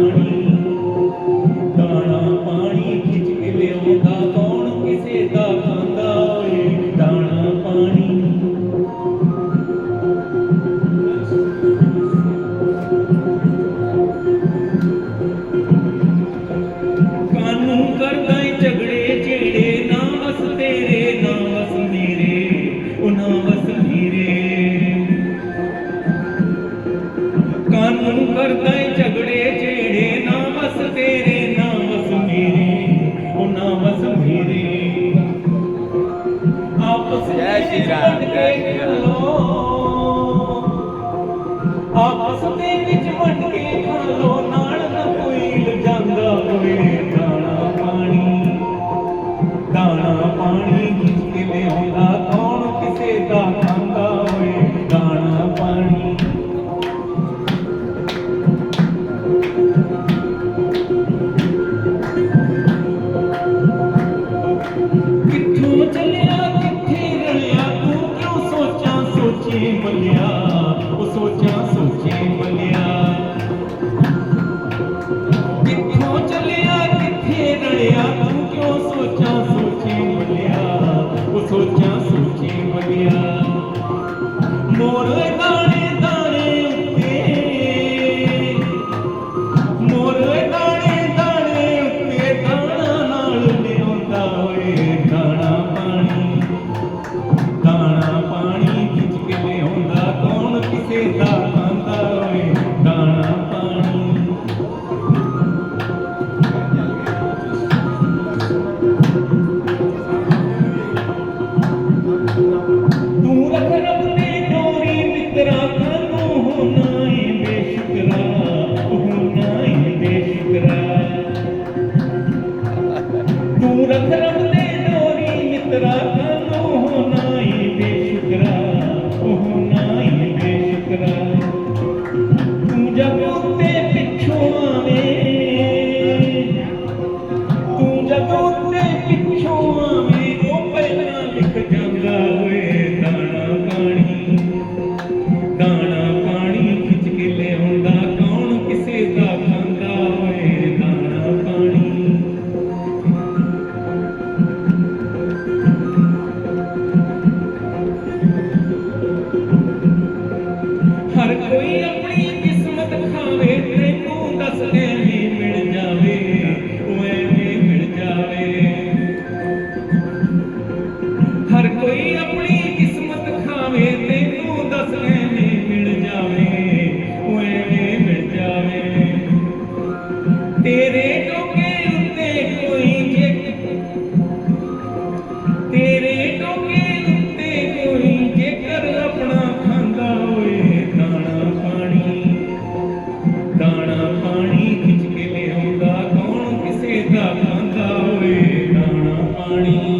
করি ਜੈ ਸ਼੍ਰੀ ਆਪਸ ਦੇ ਵਿੱਚ ਵੰਡ ਕੇ Hallelujah. morning.